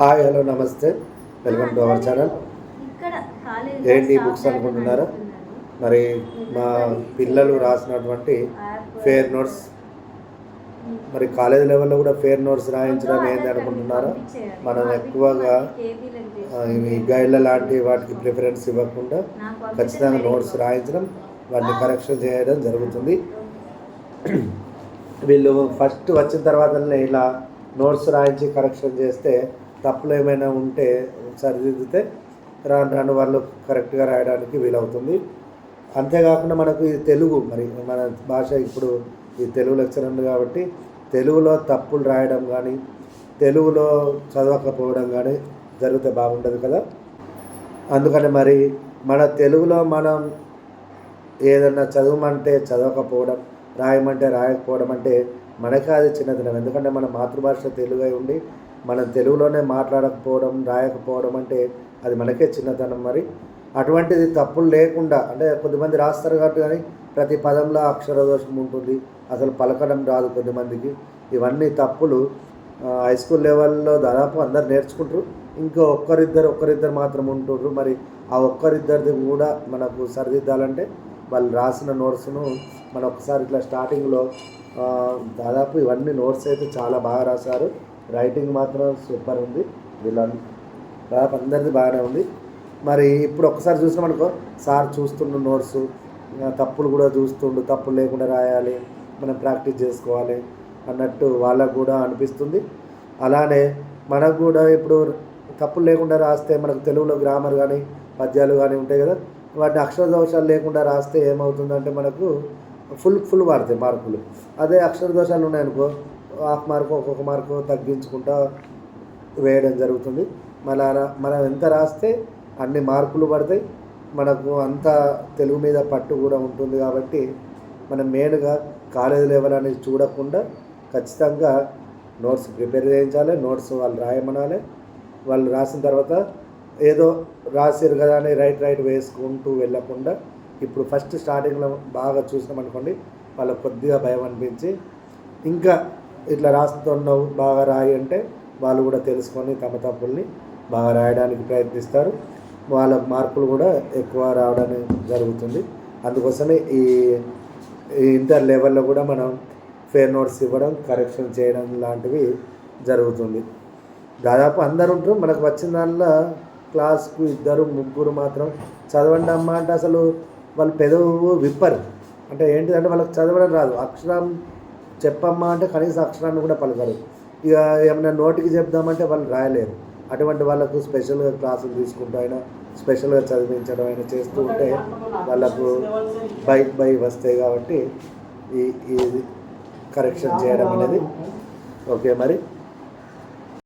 Hi hello నమస్తే. Welcome to our channel. ఏంటి books అనుకుంటున్నారా? మరి మా పిల్లలు రాసినటువంటి ఫేర్ నోట్స్ మరి కాలేజ్ లెవెల్లో కూడా ఫేర్ నోట్స్ రాయించడం ఏంటి అనుకుంటున్నారా? మనం ఎక్కువగా ఇవి గైడ్ల లాంటి వాటికి ప్రిఫరెన్స్ ఇవ్వకుండా ఖచ్చితంగా నోట్స్ రాయించడం వాటిని కరెక్షన్ చేయడం జరుగుతుంది. వీళ్ళు ఫస్ట్ వచ్చిన తర్వాతనే ఇలా నోట్స్ రాయించి కరెక్షన్ చేస్తే తప్పులు ఏమైనా ఉంటే సరిదిద్దితే రాను రాను వాళ్ళు కరెక్ట్గా రాయడానికి వీలవుతుంది. అంతేకాకుండా మనకు ఇది తెలుగు మరి మన భాష ఇప్పుడు ఈ తెలుగు లెక్చర్ ఉంది కాబట్టి తెలుగులో తప్పులు రాయడం కానీ తెలుగులో చదవకపోవడం కానీ జరిగితే బాగుంటుంది కదా. అందుకని మరి మన తెలుగులో మనం ఏదన్నా చదవమంటే చదవకపోవడం రాయమంటే రాయకపోవడం అంటే మనకే అది చిన్నతనం ఎందుకంటే మన మాతృభాష తెలుగు అయి ఉండి మనం తెలుగులోనే మాట్లాడకపోవడం రాయకపోవడం అంటే అది మనకే చిన్నతనం మరి. అటువంటిది తప్పులు లేకుండా అంటే కొద్దిమంది రాస్తారు కాబట్టి కానీ ప్రతి పదంలో అక్షర దోషం ఉంటుంది అసలు పలకడం రాదు కొద్దిమందికి ఇవన్నీ తప్పులు. హై స్కూల్ లెవెల్లో దాదాపు అందరు నేర్చుకుంటారు. ఇంకో ఒక్కరిద్దరు ఒక్కరిద్దరు మాత్రం ఉంటుండ్రు. మరి ఆ ఒక్కరిద్దరిది కూడా మనకు సరిదిద్దాలంటే వాళ్ళు రాసిన నోట్స్ను మనం ఒకసారి ఇట్లా స్టార్టింగ్లో దాదాపు ఇవన్నీ నోట్స్ అయితే చాలా బాగా రాశారు. రైటింగ్ మాత్రం సూపర్ ఉంది. వీళ్ళ దాదాపు అందరిది బాగానే ఉంది. మరి ఇప్పుడు ఒక్కసారి చూసినామనుకో సార్ చూస్తుండు నోట్స్ తప్పులు కూడా చూస్తుండు తప్పులు లేకుండా రాయాలి మనం ప్రాక్టీస్ చేసుకోవాలి అన్నట్టు వాళ్ళకు కూడా అనిపిస్తుంది. అలానే మనకు కూడా ఇప్పుడు తప్పులు లేకుండా రాస్తే మనకు తెలుగులో గ్రామర్ కానీ పద్యాలు కానీ ఉంటాయి కదా వాటిని అక్షర దోషాలు లేకుండా రాస్తే ఏమవుతుందంటే మనకు ఫుల్ ఫుల్ పడతాయి మార్కులు. అదే అక్షర దోషాలు ఉన్నాయనుకో హాఫ్ మార్కు ఒక్కొక్క మార్కు తగ్గించుకుంటా వేయడం జరుగుతుంది. మన మనం ఎంత రాస్తే అన్ని మార్కులు పడతాయి. మనకు అంత తెలుగు మీద పట్టు కూడా ఉంటుంది కాబట్టి మనం మెయిన్గా కాలేజ్ లెవెల్ అనేది చూడకుండా ఖచ్చితంగా నోట్స్ ప్రిపేర్ చేయించాలి నోట్స్ వాళ్ళు రాయమనాలి. వాళ్ళు రాసిన తర్వాత ఏదో రాసిరు కదా అని రైట్ రైట్ వేసుకుంటూ వెళ్ళకుండా ఇప్పుడు ఫస్ట్ స్టార్టింగ్లో బాగా చూసినాం అనుకోండి వాళ్ళకు కొద్దిగా భయం అనిపించి ఇంకా ఇట్లా రాస్తున్నావు బాగా రాయి అంటే వాళ్ళు కూడా తెలుసుకొని తమ తప్పుల్ని బాగా రాయడానికి ప్రయత్నిస్తారు. వాళ్ళ మార్కులు కూడా ఎక్కువ రావడానికి జరుగుతుంది. అందుకోసమే ఈ ఇంటర్ లెవెల్లో కూడా మనం ఫేర్ నోట్స్ ఇవ్వడం కరెక్షన్ చేయడం లాంటివి జరుగుతుంది. దాదాపు అందరు ఉంటారు. మనకు వచ్చిన దానిలో క్లాస్కు ఇద్దరు ముగ్గురు మాత్రం చదవండి అమ్మ అంటే అసలు వాళ్ళు పెదవు విప్పరు. అంటే ఏంటిదంటే వాళ్ళకి చదవడం రాదు. అక్షరం చెప్పమ్మా అంటే కనీసం అక్షరాన్ని కూడా పలకరు. ఇక ఏమైనా నోటికి చెప్దామంటే వాళ్ళు రాయలేరు. అటువంటి వాళ్ళకు స్పెషల్గా క్లాసులు తీసుకుంటూ అయినా స్పెషల్గా చదివించడం అయినా చేస్తూ ఉంటే వాళ్ళకు బై బై వస్తాయి కాబట్టి ఈ ఈ కరెక్షన్ చేయడం అనేది. ఓకే మరి?